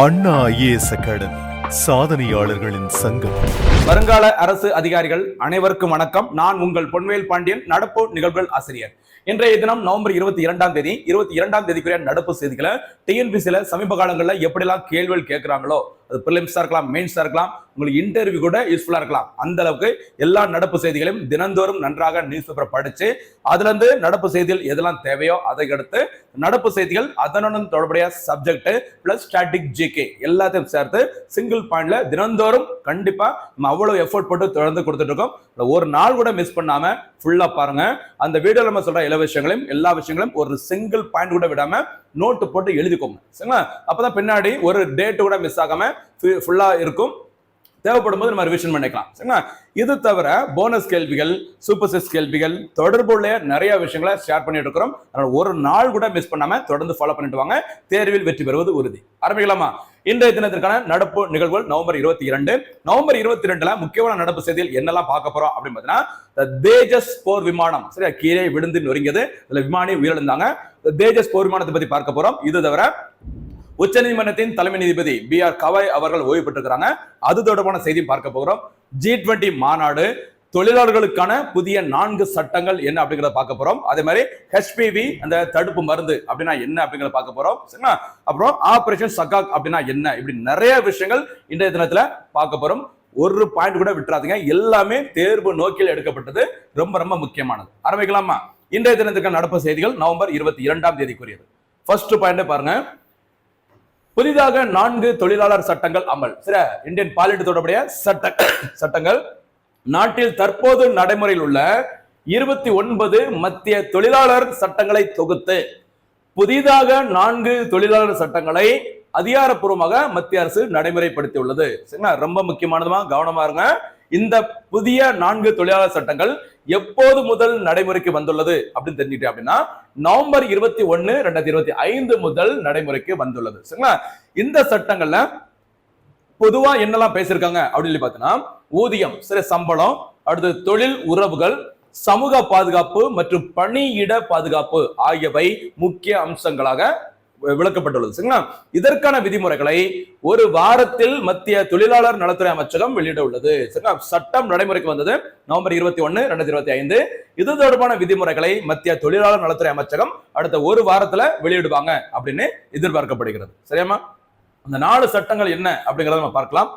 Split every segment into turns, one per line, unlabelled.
அண்ணா IAS academy சாதனையாளர்களின் சங்கம்.
வருங்கால அரசு அதிகாரிகள் அனைவருக்கும் வணக்கம். நான் உங்கள் பொன்வேல் பாண்டியன் நடப்பு நிகழ்வுகள் ஆசிரியர். இன்றைய தினம் நவம்பர் இருபத்தி இரண்டாம் தேதி இருபத்தி இரண்டாம் தேதிக்குரிய நடப்பு செய்திகளை டிஎன்பிசியில சமீப காலங்களில் எப்படிலாம் கேள்விகள் கேட்கிறாங்களோ அது பிலிம்ஸா இருக்கலாம் மெயின்ஸாக இருக்கலாம் உங்களுக்கு இன்டர்வியூ கூட யூஸ்ஃபுல்லாக இருக்கலாம். அந்த அளவுக்கு எல்லா நடப்பு செய்திகளையும் தினந்தோறும் நன்றாக நியூஸ் பேப்பர் படித்து அதுலேருந்து நடப்பு செய்திகள் எதெல்லாம் தேவையோ அதை அடுத்து நடப்பு செய்திகள் அதனுடன் தொடர்புடைய சப்ஜெக்ட் பிளஸ் ஸ்டாட்டிக் ஜிகே எல்லாத்தையும் சேர்த்து சிங்கிள் பாயிண்ட்ல தினந்தோறும் கண்டிப்பாக நம்ம அவ்வளோ எஃபோர்ட் போட்டு தொடர்ந்து கொடுத்துட்டு இருக்கோம். ஒரு நாள் கூட மிஸ் பண்ணாமல் ஃபுல்லாக பாருங்க. அந்த வீடியோவில் நம்ம சொல்கிற எல்லா விஷயங்களையும் எல்லா விஷயங்களையும் ஒரு சிங்கிள் பாயிண்ட் கூட விடாமல் நோட்டு போட்டு எழுதிக்கோங்க. சரிங்களா? அப்பதான் பின்னாடி ஒரு டேட்டு கூட மிஸ் ஆகாம ஃபுல்லா இருக்கும். தேவைப்படும் போது நம்ம ரிவிஷன் பண்ணிக்கலாம். சரிங்களா? இது தவிர போனஸ் கேள்விகள் சூப்பர் சிஸ் கேள்விகள் தொடர்புள்ள நிறைய விஷயங்களை ஷேர் பண்ணிட்டு இருக்கிறோம். அதனால் ஒரு நாள் கூட மிஸ் பண்ணாம தொடர்ந்து ஃபாலோ பண்ணிட்டு வாங்க. தேர்வில் வெற்றி பெறுவது உறுதி. ஆரம்பிக்கலாமா? இன்றைய தினத்திற்கான நடப்பு நிகழ்வுகள் நவம்பர் இருபத்தி இரண்டு. நவம்பர் இருபத்தி ரெண்டுல முக்கியமான நடப்பு செய்தியில் என்னெல்லாம் பார்க்க போறோம் அப்படின்னு பார்த்தீங்கன்னா தேஜஸ் போர் விமானம். சரியா? கீழே விழுந்து நொறுங்கியது. இதுல விமானி உயிரிழந்தாங்க. தேஜஸ் போர் விமானத்தை பத்தி பார்க்க போறோம். இது தவிர உச்சநீதிமன்றத்தின் தலைமை நீதிபதி பி ஆர் கவாய் அவர்கள் ஓய்வு பெற்றிருக்கிறாங்க. அது தொடர்பான செய்தி பார்க்க போகிறோம். ஜி டுவெண்டி மாநாடு தொழிலாளர்களுக்கான புதிய நான்கு சட்டங்கள் என்ன அப்படிங்கறத பார்க்க போறோம். அதே மாதிரி ஹெச்பிவி அந்த தடுப்பு மருந்து அப்படின்னா என்ன அப்படிங்கறத பார்க்க போறோம். சரிங்களா? அப்புறம் ஆபரேஷன் சகாக் அப்படின்னா என்ன? இப்படி நிறைய விஷயங்கள் இன்றைய தினத்துல பார்க்க போறோம். ஒரு பாயிண்ட் கூட விட்டுறாதீங்க. எல்லாமே தேர்வு நோக்கில் எடுக்கப்பட்டது. ரொம்ப ரொம்ப முக்கியமானது. ஆரம்பிக்கலாமா? இன்றைய தினத்துக்கு நடப்பு செய்திகள் நவம்பர் இருபத்தி இரண்டாம் தேதிக்குரியது ஃபர்ஸ்ட் பாயிண்ட் பாருங்க. புதிதாக நான்கு தொழிலாளர் சட்டங்கள் அமல். சில இந்தியன் பாலிட்டு தொடர்புடைய சட்ட சட்டங்கள். நாட்டில் தற்போது நடைமுறையில் உள்ள இருபத்தி ஒன்பது மத்திய தொழிலாளர் சட்டங்களை தொகுத்து புதிதாக நான்கு தொழிலாளர் சட்டங்களை அதிகாரப்பூர்வமாக மத்திய அரசு நடைமுறைப்படுத்தியுள்ளது. சரிங்களா? ரொம்ப முக்கியமானதுமா? கவனமா இருங்க. இந்த புதிய நான்கு தொழிலாளர் சட்டங்கள் எப்போது முதல் நடைமுறைக்கு வந்துள்ளது அப்படின்னு தெரிஞ்சுக்கிட்டே அப்படின்னா நவம்பர் இருபத்தி ஒன்னு ரெண்டாயிரத்தி இருபத்தி ஐந்து முதல் நடைமுறைக்கு வந்துள்ளது. சரிங்களா? இந்த சட்டங்கள்ல பொதுவா என்னெல்லாம் பேசியிருக்காங்க அப்படின்னு சொல்லி பார்த்தீங்கன்னா ஊதியம் சரி சம்பளம் அடுத்து தொழில் உறவுகள் சமூக பாதுகாப்பு மற்றும் பணியிட பாதுகாப்பு ஆகியவை முக்கிய அம்சங்களாக விளக்கப்பட்டுள்ளது. சரிங்களா? இதற்கான விதிமுறைகளை ஒரு வாரத்தில் மத்திய தொழிலாளர் நலத்துறை அமைச்சகம் வெளியிட உள்ளது சரிங்களா? சட்டம் நடைமுறைக்கு வந்தது நவம்பர் இருபத்தி ஒன்னு ரெண்டாயிரத்தி இருபத்தி ஐந்து. இது தொடர்பான விதிமுறைகளை மத்திய தொழிலாளர் நலத்துறை அமைச்சகம் அடுத்த ஒரு வாரத்துல வெளியிடுவாங்க அப்படின்னு எதிர்பார்க்கப்படுகிறது. சரியாமா அந்த நாலு சட்டங்கள் என்ன அப்படிங்கறத நம்ம பார்க்கலாம்.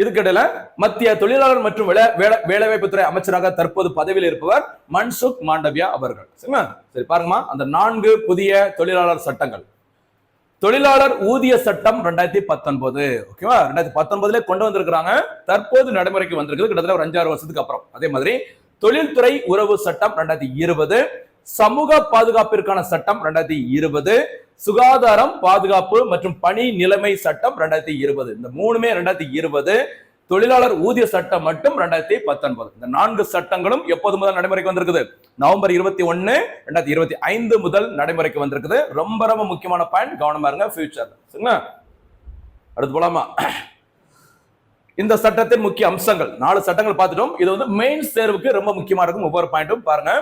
இதுக்கிடையில மத்திய தொழிலாளர் மற்றும் வேலை வேலைவாய்ப்புத்துறை அமைச்சராக தற்போது பதவியில் இருப்பவர் மன்சுக் மாண்டவியா அவர்கள். சரிங்களா சரி பாருங்கம்மா. அந்த நான்கு புதிய தொழிலாளர் சட்டங்கள். தொழிலாளர் ஊதிய சட்டம் ரெண்டாயிரத்தி பத்தொன்பது. ஓகேவா? ரெண்டாயிரத்தி பத்தொன்பதுல கொண்டு வந்திருக்கிறாங்க. தற்போது நடைமுறைக்கு வந்திருக்குது கிட்டத்தட்ட ஒரு அஞ்சாறு வருஷத்துக்கு அப்புறம். அதே மாதிரி தொழில்துறை உறவு சட்டம் ரெண்டாயிரத்தி இருபது. சமூக பாதுகாப்பிற்கான சட்டம் ரெண்டாயிரத்தி இருபது சுகாதாரம் பாதுகாப்பு மற்றும் பணி நிலைமை சட்டம் ரெண்டாயிரத்தி இருபது. இந்த மூணுமே ரெண்டாயிரத்தி இருபது. தொழிலாளர் ஊதிய சட்டம் மட்டும் ரெண்டாயிரத்தி பத்தொன்பது. இந்த நான்கு சட்டங்களும் எப்போது முதல் நடைமுறைக்கு வந்திருக்குது? நவம்பர் இருபத்தி ஒன்னு ரெண்டாயிரத்தி இருபத்தி ஐந்து முதல் நடைமுறைக்கு வந்திருக்குது. ரொம்ப ரொம்ப முக்கியமான பாயிண்ட். கவனமா இருங்க ஃபியூச்சர் சரிங்களா? அடுத்து போலாமா? இந்த சட்டத்தின் முக்கிய அம்சங்கள். நாலு சட்டங்கள் பார்த்துட்டோம். இது வந்து மெயின்ஸ் தேர்வுக்கு ரொம்ப முக்கியமா இருக்கும். ஒவ்வொரு பாயிண்ட்டும் பாருங்க.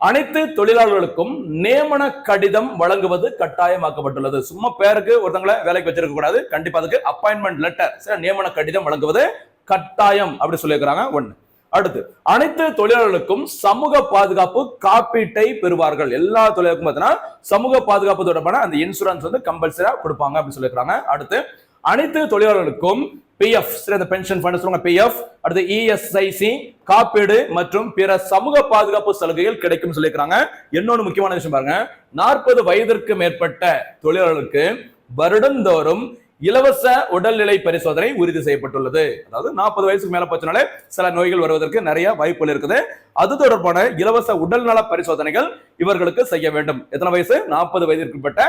அனைத்து தொழிலாளர்களுக்கும் நியமன கடிதம் வழங்குவது கட்டாயமாக்கப்பட்டுள்ளது. சும்மா பேருக்கு ஒருத்தங்களை வேலைக்கு வச்சிருக்க கூடாது. கண்டிப்பா அதுக்கு அப்பாயின்மெண்ட் லெட்டர் சில நியமன கடிதம் வழங்குவது கட்டாயம் அப்படி சொல்லியிருக்கிறாங்க. ஒண்ணு. அடுத்து அனைத்து தொழிலாளர்களுக்கும் சமூக பாதுகாப்பு காப்பீட்டை பெறுவார்கள். எல்லா தொழிலாளருக்கும் பார்த்தீங்கன்னா சமூக பாதுகாப்பு தொடர்பான அந்த இன்சூரன்ஸ் வந்து கம்பல்சரியா கொடுப்பாங்க அப்படின்னு சொல்லியிருக்கிறாங்க. அடுத்து அனைத்து தொழிலாளர்களுக்கும் பிஎஃப் சிறந்த பென்ஷன் ஃபண்ட் சொல்லுவாங்க பிஎஃப் அடுத்து இஎஸ்ஐசி காப்பீடு மற்றும் பிற சமூக பாதுகாப்பு சலுகைகள் கிடைக்கும் சொல்லியிருக்காங்க இன்னொன்று முக்கியமான விஷயம் பாருங்க. நாற்பது வயதிற்கு மேற்பட்ட தொழிலாளர்களுக்கு வருடந்தோறும் இலவச உடல்நிலை பரிசோதனை உறுதி செய்யப்பட்டுள்ளது. அதாவது நாற்பது வயசுக்கு மேல போச்சனாலே சில நோய்கள் வருவதற்கு நிறைய வாய்ப்புகள் இருக்குது. அது தொடர்பான இலவச உடல்நல பரிசோதனைகள் இவர்களுக்கு செய்ய வேண்டும். எத்தனை வயசு? நாற்பது வயதிற்குட்பட்ட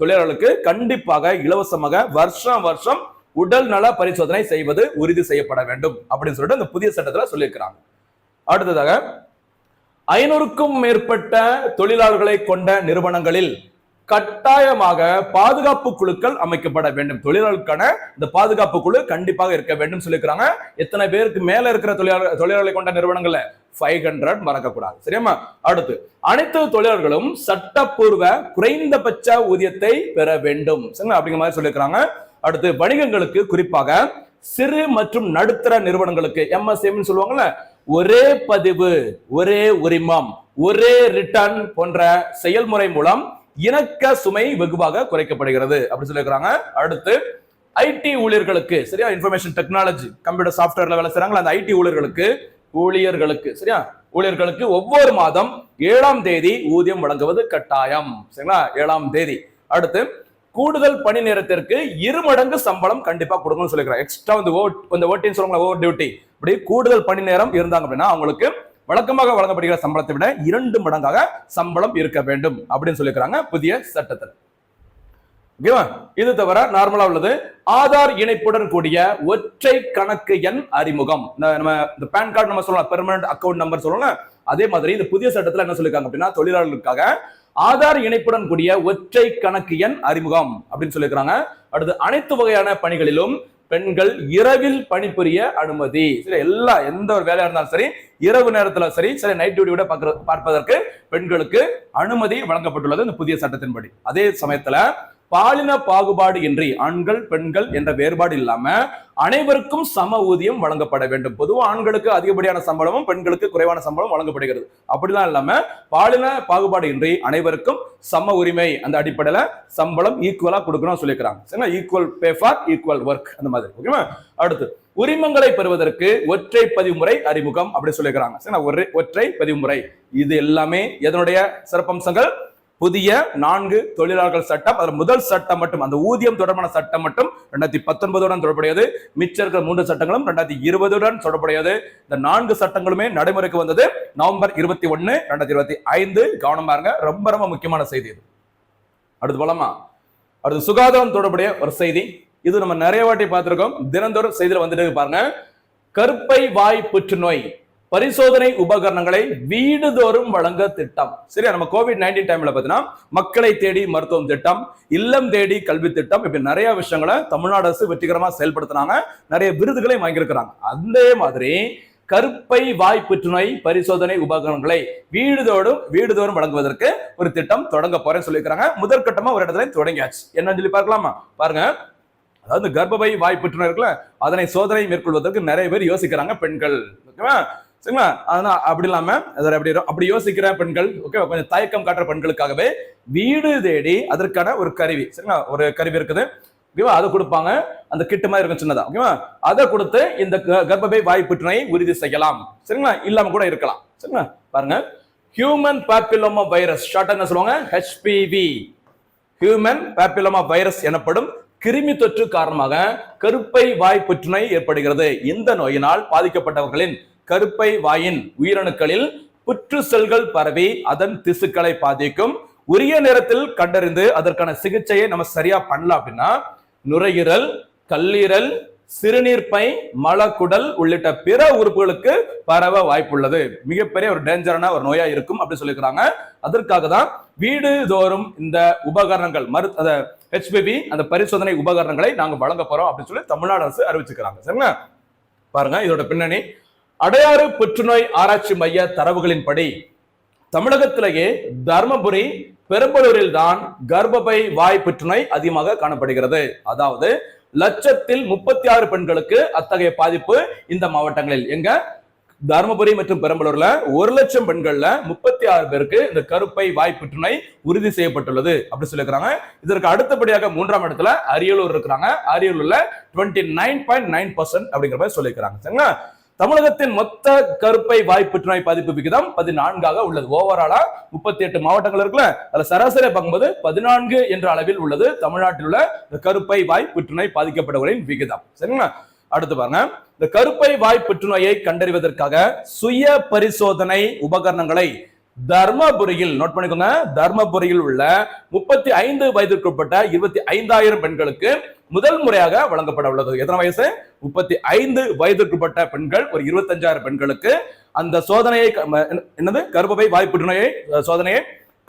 தொழிலாளர்களுக்கு கண்டிப்பாக இலவசமாக வருஷம் வருஷம் உடல் நல பரிசோதனை செய்வது உறுதி செய்யப்பட வேண்டும் அப்படின்னு சொல்லிட்டு இந்த புதிய சட்டத்தில் சொல்லியிருக்கிறாங்க. அடுத்ததாக ஐநூறுக்கும் மேற்பட்ட தொழிலாளர்களை கொண்ட நிறுவனங்களில் கட்டாயமாக பாதுகாப்பு குழுக்கள் அமைக்கப்பட வேண்டும். தொழிலாளர்களுக்கான இந்த பாதுகாப்பு குழு கண்டிப்பாக இருக்க வேண்டும் சொல்லியிருக்கிறாங்க. எத்தனை பேருக்கு மேல இருக்கிற தொழிலாளர் தொழிலாளர்களை கொண்ட நிறுவனங்கள்ல? ஃபைவ் ஹண்ட்ரட் மறக்கக்கூடாது. சரியாமா அடுத்து அனைத்து தொழிலாளர்களும் சட்டப்பூர்வ குறைந்தபட்ச ஊதியத்தை பெற வேண்டும். சரிங்களா? அப்படிங்கிற மாதிரி சொல்லியிருக்கிறாங்க. அடுத்து வணிகங்களுக்கு குறிப்பாக சிறு மற்றும் நடுத்தர நிறுவனங்களுக்கு எம்எஸ்எம்னு சொல்லுவாங்கல்ல ஒரே பதிவு ஒரே உரிமம் ஒரே ரிட்டர்ன் போன்ற செயல்முறை மூலம் இணக்க சுமை வெகுவாக குறைக்கப்படுகிறது. அப்படி சொல்லியிருக்கிறாங்க. அடுத்து ஐடி ஊழியர்களுக்கு சரியா? இன்ஃபர்மேஷன் டெக்னாலஜி கம்ப்யூட்டர் சாஃப்ட்வேர்ல வேலை செய்றாங்களா? அந்த ஐடி ஊழியர்களுக்கு ஊழியர்களுக்கு சரியா? ஊழியர்களுக்கு ஒவ்வொரு மாதம் ஏழாம் தேதி ஊதியம் வழங்குவது கட்டாயம் சரிங்களா? ஏழாம் தேதி. அடுத்து கூடுதல் பணி நேரத்திற்கு இரு மடங்கு சம்பளம் கண்டிப்பா கொடுக்கணும்னு சொல்லிக்கிறேன் எக்ஸ்ட்ரா வந்து ஓட் இந்த ஓட்டின்னு சொல்லுவாங்க ஓவர் டியூட்டி இப்படி கூடுதல் பணி நேரம் இருந்தாங்க அப்படின்னா அவங்களுக்கு வழக்கமாக வழங்கப்படுகிற சம்பளத்தை விட இரண்டு மடங்காக சம்பளம் இருக்க வேண்டும் அப்படின்னு சொல்லிக்கிறாங்க புதிய சட்டத்தில். ஓகேவா? இது தவிர நார்மலா உள்ளது. ஆதார் இணைப்புடன் கூடிய ஒற்றை கணக்கு எண் அறிமுகம். நம்ம இந்த பேன் கார்டு நம்ம சொல்லலாம் பெர்மனன்ட் அக்கௌண்ட் நம்பர் சொல்லலாம் அதே மாதிரி இந்த புதிய சட்டத்துல என்ன சொல்லிருக்காங்க அப்படின்னா தொழிலாளர்களுக்காக ஆதார் இணைப்புடன் கூடிய ஒற்றை கணக்கு எண் அறிமுகம் அப்படின்னு சொல்லியிருக்காங்க அடுத்து அனைத்து வகையான பணிகளிலும் பெண்கள் இரவில் பணிபுரிய அனுமதி. சரி எல்லா எந்த ஒரு வேலையா இருந்தாலும் சரி இரவு நேரத்துல சரி சரி நைட் டியூட்டி விட பார்ப்பதற்கு பெண்களுக்கு அனுமதி வழங்கப்பட்டுள்ளது இந்த புதிய சட்டத்தின்படி. அதே சமயத்துல பாலின பாகுபாடு இன்றி ஆண்கள் பெண்கள் என்ற வேறுபாடு இல்லாம அனைவருக்கும் சம ஊதியம் வழங்கப்பட வேண்டும். பொதுவாக ஆண்களுக்கு அதிகப்படியான சம்பளமும் பெண்களுக்கு குறைவான சம்பளம் வழங்கப்படுகிறது. அப்படிலாம் இல்லாம பாலின பாகுபாடு இன்றி அனைவருக்கும் சம உரிமை அந்த அடிப்படையில சம்பளம் ஈக்குவலா கொடுக்கணும் சொல்லிக்கிறாங்க சரிங்களா? Equal pay for equal work அந்த மாதிரி. ஓகேவா அடுத்து உரிமங்களை பெறுவதற்கு ஒற்றை பதிவுமுறை அறிமுகம் அப்படி சொல்லிக்கிறாங்க சரிங்களா? ஒரே ஒற்றை பதிவுமுறை. இது எல்லாமே எதனுடைய சிறப்பம்சங்கள்? புதிய நான்கு தொழிலாளர்கள் சட்டம் அதில் முதல் சட்டம் மட்டும் அந்த ஊதியம் தொடர்பான சட்டம் மட்டும் ரெண்டாயிரத்தி பத்தொன்பதுடன் தொடர்புடையது. மிச்சம் இருக்கிற மூன்று சட்டங்களும் ரெண்டாயிரத்தி இருபதுடன் தொடர்புடையது. இந்த நான்கு சட்டங்களுமே நடைமுறைக்கு வந்தது நவம்பர் இருபத்தி ஒன்னு ரெண்டாயிரத்தி இருபத்தி ஐந்து. கவனம் பாருங்க ரொம்ப ரொம்ப முக்கியமான செய்தி இது. அடுத்து போலாமா? அடுத்து சுகாதாரம் தொடர்புடைய ஒரு செய்தி. இது நம்ம நிறைய வாட்டி பார்த்திருக்கோம். தினந்தோறும் செய்தியில் வந்துட்டு பாருங்க. கருப்பை வாய் புற்றுநோய். பரிசோதனை உபகரணங்களை வீடுதோறும் வழங்க திட்டம். சரியா? நம்ம கோவிட் நைன்டீன் டைம்ல பாத்தீங்கன்னா மக்களை தேடி மருத்துவம் திட்டம் இல்லம் தேடி கல்வி திட்டம் இப்படி நிறைய விஷயங்களை தமிழ்நாடு அரசு வெற்றிகரமா செயல்படுத்தினாங்க. நிறைய விருதுகளை வாங்கியிருக்கிறாங்க. அதே மாதிரி கருப்பை வாய் புற்றுநோய் பரிசோதனை உபகரணங்களை வீடுதோறும் வீடுதோறும் வழங்குவதற்கு ஒரு திட்டம் தொடங்க போறேன்னு சொல்லியிருக்கிறாங்க. முதற்கட்டமா ஒரு இடத்துல தொடங்கியாச்சு. என்னன்னு சொல்லி பார்க்கலாமா? பாருங்க. அதாவது கர்ப்பப்பை வாய் புற்றுநோய் இருக்குல்ல அதனை சோதனை மேற்கொள்வதற்கு நிறைய பேர் யோசிக்கிறாங்க பெண்கள். ஓகேவா? சரிங்களா? அதனால அப்படி இல்லாம அதில் அப்படி அப்படி யோசிக்கிற பெண்கள் ஓகே கொஞ்சம் தயக்கம் காட்டுற பெண்களுக்காகவே வீடு தேடி அதற்கான ஒரு கருவி சரிங்களா? ஒரு கருவி இருக்குது. ஓகேவா அதை கொடுப்பாங்க. அந்த கிட்டு மாதிரி இருக்கும் சின்னதா ஓகேவா அதை கொடுத்து இந்த க- கர்ப்பப்பை வாய் புற்றுநோயை உறுதி செய்யலாம். சரிங்களா? இல்லாம கூட இருக்கலாம். சரிங்களா? பாருங்க. ஹியூமன் பாப்பிலோமா வைரஸ் ஷார்ட் என்ன சொல்லுவாங்க? ஹெச்பிவி ஹியூமன் பாப்பிலோமா வைரஸ் எனப்படும் கிருமி தொற்று காரணமாக கருப்பை வாய் புற்றுநோய் ஏற்படுகிறது. இந்த நோயினால் பாதிக்கப்பட்டவர்களின் கருப்பை வாயின் உயிரணுக்களில் புற்று செல்கள் பரவி அதன் திசுக்களை பாதிக்கும். உரிய நேரத்தில் கண்டறிந்து அதற்கான சிகிச்சையை நம்ம சரியா பண்ணலாம் அப்படின்னா நுரையீரல் கல்லீரல் சிறுநீர்ப்பை மலக்குடல் உள்ளிட்ட பிற உறுப்புகளுக்கு பரவ வாய்ப்புள்ளது. மிகப்பெரிய ஒரு டேஞ்சரான ஒரு நோயா இருக்கும் அப்படி சொல்லிக்கிறாங்க அதற்காக தான் வீடு தோறும் இந்த உபகரணங்கள் மரு அந்த ஹெச்பிபி அந்த பரிசோதனை உபகரணங்களை நாங்கள் வழங்க போறோம் அப்படின்னு சொல்லி தமிழ்நாடு அரசு அறிவிச்சுக்கிறாங்க சரிங்களா? பாருங்க இதோட பின்னணி. அடையாறு புற்றுநோய் ஆராய்ச்சி மைய தரவுகளின்படி தமிழகத்திலேயே தர்மபுரி பெரம்பலூரில் தான் கர்ப்பப்பை வாய் புற்றுநோய் அதிகமாக காணப்படுகிறது. அதாவது லட்சத்தில் முப்பத்தி ஆறு பெண்களுக்கு அத்தகைய பாதிப்பு இந்த மாவட்டங்களில். எங்க? தருமபுரி மற்றும் பெரம்பலூர்ல ஒரு லட்சம் பெண்கள்ல முப்பத்தி ஆறு பேருக்கு இந்த கருப்பை வாய் புற்றுநோய் உறுதி செய்யப்பட்டுள்ளது அப்படி சொல்லியிருக்காங்க இதற்கு அடுத்தபடியாக மூன்றாம் இடத்துல அரியலூர் இருக்கிறாங்க. அரியலூர்ல twenty nine point nine percent அப்படிங்கிற மாதிரி சொல்லியிருக்கிறாங்க. சரிங்களா? தமிழகத்தின் மொத்த கருப்பை வாய் புற்றுநோய் பாதிப்பு விகிதம் பதினான்காக உள்ளது. ஓவராலா முப்பத்தி எட்டு மாவட்டங்கள் இருக்குல்ல அதுல சராசரி பார்க்கும்போது பதினான்கு என்ற அளவில் உள்ளது. தமிழ்நாட்டில் உள்ள கருப்பை வாய் புற்றுநோய் பாதிக்கப்பட்டவர்களின் விகிதம். சரிங்களா? அடுத்து பாருங்க. இந்த கருப்பை வாய் புற்றுநோயை கண்டறிவதற்காக சுய பரிசோதனை உபகரணங்களை தர்மபுரியில் நோட் பண்ணிக்கோங்க தர்மபுரியில் உள்ள முப்பத்தி ஐந்து வயதிற்குட்பட்ட இருபத்தி ஐந்தாயிரம் பெண்களுக்கு முதல் முறையாக வழங்கப்பட உள்ளது. எத்தனை வயசு? முப்பத்தி ஐந்து வயதிற்குட்பட்ட பெண்கள் ஒரு இருபத்தஞ்சாயிரம் பெண்களுக்கு அந்த சோதனையை என்னது? கர்ப்பப்பை வாய்ப்பு சோதனையை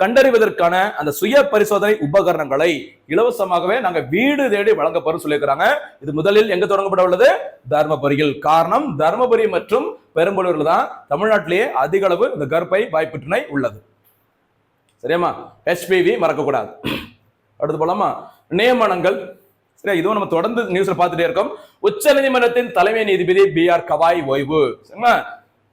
கண்டறிவதற்கான அந்த சுய பரிசோதனை உபகரணங்களை இலவசமாகவே நாங்க வீடு தேடி வழங்கப்படும் சொல்லியிருக்கிறாங்க. இது முதலில் எங்க தொடங்கப்பட உள்ளது? தர்மபுரியில். காரணம் தர்மபுரி மற்றும் பெரம்பலூர்ல தான் தமிழ்நாட்டிலேயே அதிக அளவு இந்த கர்ப்பை வாய் உள்ளது. சரியாமா ஹெச்பிவி மறக்கக்கூடாது. அடுத்து போலாமா? நியமனங்கள். சரியா இதுவும் நம்ம தொடர்ந்து நியூஸ்ல பார்த்துட்டே இருக்கோம். உச்சநீதிமன்றத்தின் தலைமை நீதிபதி பி ஆர் கவாய் ஓய்வு. சரிங்களா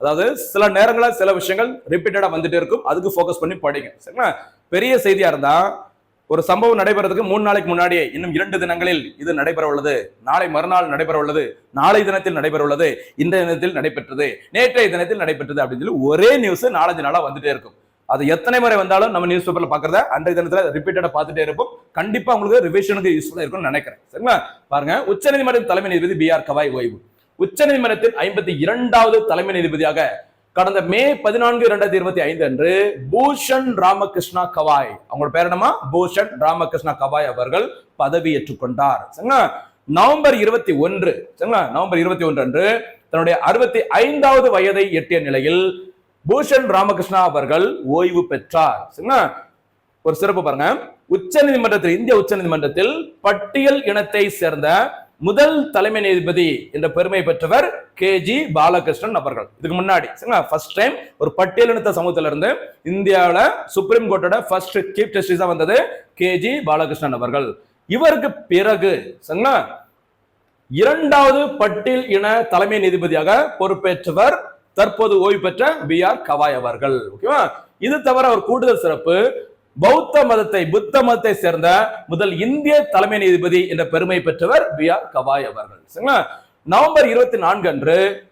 அதாவது சில நேரங்களில் சில விஷயங்கள் ரிப்பீட்டடாக வந்துட்டே இருக்கும். அதுக்கு ஃபோக்கஸ் பண்ணி படிங்க. சரிங்களா? பெரிய செய்தியாக இருந்தால் ஒரு சம்பவம் நடைபெறதுக்கு மூணு நாளைக்கு முன்னாடியே இன்னும் இரண்டு தினங்களில் இது நடைபெற உள்ளது. நாளை மறுநாள் நடைபெற உள்ளது. நாளை தினத்தில் நடைபெற உள்ளது. இன்றைய தினத்தில் நடைபெற்றது. நேற்றைய தினத்தில் நடைபெற்றது அப்படின்னு சொல்லி ஒரே நியூஸ் நாலஞ்சு நாளாக வந்துட்டே இருக்கும். அது எத்தனை முறை வந்தாலும் நம்ம நியூஸ் பேப்பர்ல பாக்குறத அன்றைய தினத்துல ரிப்பீட்டடா பார்த்துட்டே இருப்போம். கண்டிப்பா உங்களுக்கு ரிவிஷனுக்கு யூஸ்ஃபுல்லா இருக்கும்னு நினைக்கிறேன். சரிங்களா? பாருங்க. உச்சநீதிமன்றத்தின் தலைமை நீதிபதி பி ஆர் கவாய் ஓய்வு. உச்சநீதிமன்றத்தின் ஐம்பத்தி இரண்டாவது தலைமை நீதிபதியாக கடந்த மே பதினான்கு இரண்டாயிரத்தி இருபத்தி ஐந்து அன்று பூஷன் ராமகிருஷ்ணா கவாய். அவங்களோட பேர் என்னமா பூஷன் ராமகிருஷ்ணா கவாய் அவர்கள் பதவியேற்றுக் கொண்டார். சரிங்களா? நவம்பர் இருபத்தி ஒன்று சரிங்களா? நவம்பர் இருபத்தி ஒன்று அன்று தன்னுடைய அறுபத்தி ஐந்தாவது வயதை எட்டிய நிலையில் பூஷன் ராமகிருஷ்ணா அவர்கள் ஓய்வு பெற்றார். சரிங்களா? ஒரு சிறப்பு பாருங்க. உச்ச நீதிமன்றத்தில் இந்திய உச்ச நீதிமன்றத்தில் பட்டியல் இனத்தை சேர்ந்த முதல் தலைமை நீதிபதி என்ற பெருமை பெற்றவர் கே ஜி பாலகிருஷ்ணன் அவர்கள். இதுக்கு முன்னாடி ஃபர்ஸ்ட் டைம் ஒரு பட்டியலினத்த சமூகத்துல இருந்து இந்தியாவுல சுப்ரீம் கோர்ட்டோட ஃபர்ஸ்ட் சீஃப் ஜஸ்டிஸா வந்தது கே ஜி பாலகிருஷ்ணன் அவர்கள். இவருக்கு பிறகு சரிங்களா? இரண்டாவது பட்டியல் இன தலைமை நீதிபதியாக பொறுப்பேற்றவர் தற்போது ஓய்வு பெற்ற பி ஆர் கவாய் அவர்கள். ஓகேவா? இது தவிர ஒரு கூடுதல் சிறப்பு பௌத்த மதத்தை புத்த மதத்தை சேர்ந்த முதல் இந்திய தலைமை நீதிபதி என்ற பெருமை பெற்றவர் பி ஆர் கவாய் அவர்கள். சரிங்களா? நவம்பர் இருபத்தி நான்கு அன்று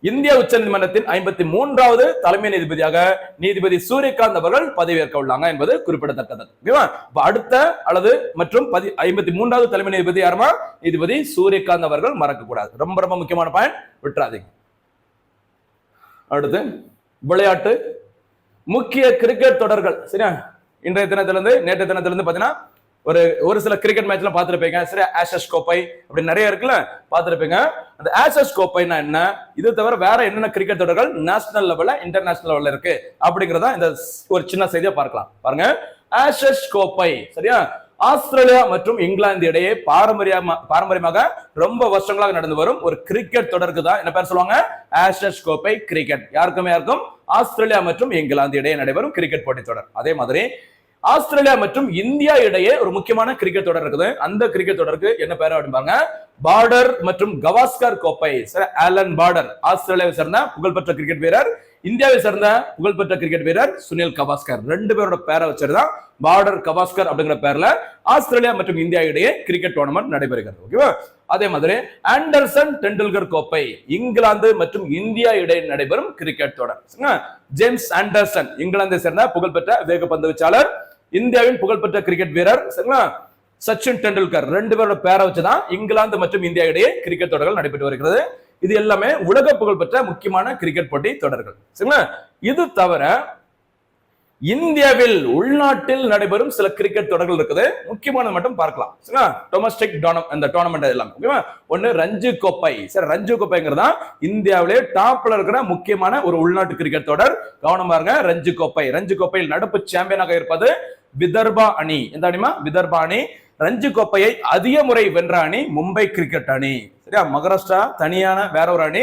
இந்திய உச்சநீதிமன்றத்தின் ஐம்பத்தி மூன்றாவது தலைமை நீதிபதியாக நீதிபதி சூரியகாந்த் அவர்கள் பதவியேற்க உள்ளாங்க என்பது குறிப்பிடத்தக்கது. ஓகேவா? அடுத்த அல்லது மற்றும் பதி ஐம்பத்தி மூன்றாவது தலைமை நீதிபதி யாருமா நீதிபதி சூரியகாந்த் அவர்கள் மறக்க கூடாது ரொம்ப ரொம்ப முக்கியமான பாயிண்ட் விட்டுறாதீங்க. அடுத்து விளையாட்டு. முக்கிய கிரிக்கெட் தொடர்கள். சரியா? இன்றைய தினத்திலிருந்து நேற்று தினத்திலிருந்து பாத்தீங்கன்னா ஒரு ஒரு சில கிரிக்கெட் மேட்ச்லாம் பார்த்துருப்பீங்க. சரி ஆஷஸ் கோப்பை அப்படி நிறைய இருக்குல்ல பார்த்துருப்பீங்க. அந்த ஆஷஸ் கோப்பைனா என்ன? இது தவிர வேற என்னென்ன கிரிக்கெட் தொடர்கள் நேஷனல் லெவலில் இன்டர்நேஷனல் லெவலில் இருக்கு? அப்படிங்கறத இந்த ஒரு சின்ன செய்தியை பார்க்கலாம். பாருங்க. ஆஷஸ் கோப்பை சரியா? ஆஸ்திரேலியா மற்றும் இங்கிலாந்து இடையே பாரம்பரியமா பாரம்பரியமாக ரொம்ப வருஷங்களாக நடந்து வரும் ஒரு கிரிக்கெட் தொடருக்கு தான். என்ன பேர் சொல்லுவாங்க? ஆஷஸ் கோப்பை கிரிக்கெட் யாருக்குமே யாருக்கும்? ஆஸ்திரேலியா மற்றும் இங்கிலாந்து இடையே நடைபெறும் கிரிக்கெட் போட்டி தொடர். அதே மாதிரி ஆஸ்திரேலியா மற்றும் இந்தியா இடையே ஒரு முக்கியமான கிரிக்கெட் தொடர் இருக்குது. அந்த கிரிக்கெட் தொடருக்கு என்ன பேர் அப்படிம்பாங்க? பார்டர் மற்றும் கவாஸ்கர் கோப்பை. சார் ஆலன் பார்டர் ஆஸ்திரேலியாவை சேர்ந்த புகழ்பெற்ற கிரிக்கெட் வீரர் இந்தியாவை சேர்ந்த புகழ்பெற்ற கிரிக்கெட் வீரர் சுனில் கவாஸ்கர். ரெண்டு பேரோட பேரை வச்சிருந்தான் பார்டர் கவாஸ்கர் அப்படிங்கிற பேர்ல ஆஸ்திரேலியா மற்றும் இந்தியா இடையே கிரிக்கெட் டோர்னமெண்ட் நடைபெறுகிறது. ஓகேவா அதே மாதிரி ஆண்டர்சன் டெண்டுல்கர் கோப்பை இங்கிலாந்து மற்றும் இந்தியா இடையே நடைபெறும் கிரிக்கெட் தொடர். ஜேம்ஸ் ஆண்டர்சன் இங்கிலாந்தை சேர்ந்த புகழ்பெற்ற வேகப்பந்து வீச்சாளர் இந்தியாவின் புகழ்பெற்ற கிரிக்கெட் வீரர் சரிங்களா? சச்சின் டெண்டுல்கர். ரெண்டு பேரோட பேரை வச்சுதான் இங்கிலாந்து மற்றும் இந்தியா இடையே கிரிக்கெட் தொடர்கள் நடைபெற்று வருகிறது. இது எல்லாமே உலக புகழ்பெற்ற முக்கியமான கிரிக்கெட் போட்டி தொடர்கள் சரிங்களா? இது தவிர இந்தியாவில் உள்நாட்டில் நடைபெறும் சில கிரிக்கெட் தொடர்கள் இருக்குது. முக்கியமானது மட்டும் பார்க்கலாம் சரிங்களா? டொமஸ்டிக் இந்த டோர்னமெண்ட் எல்லாம் ஓகேவா ஒன்னு ரஞ்சு கோப்பை சரி ரஞ்சு கோப்பைங்கிறதா இந்தியாவிலே டாப்ல இருக்கிற முக்கியமான ஒரு உள்நாட்டு கிரிக்கெட் தொடர். கவனம் பாருங்க ரஞ்சு கோப்பை. ரஞ்சு கோப்பையில் நடப்பு சாம்பியனாக இருப்பது விதர்பா அணி. எந்த அணிமா விதர்பா அணி. ரஞ்சு கோப்பையை அதிக முறை வென்ற அணி மும்பை கிரிக்கெட் அணி. சரியா? மகாராஷ்டிரா தனியான வேற ஒரு அணி.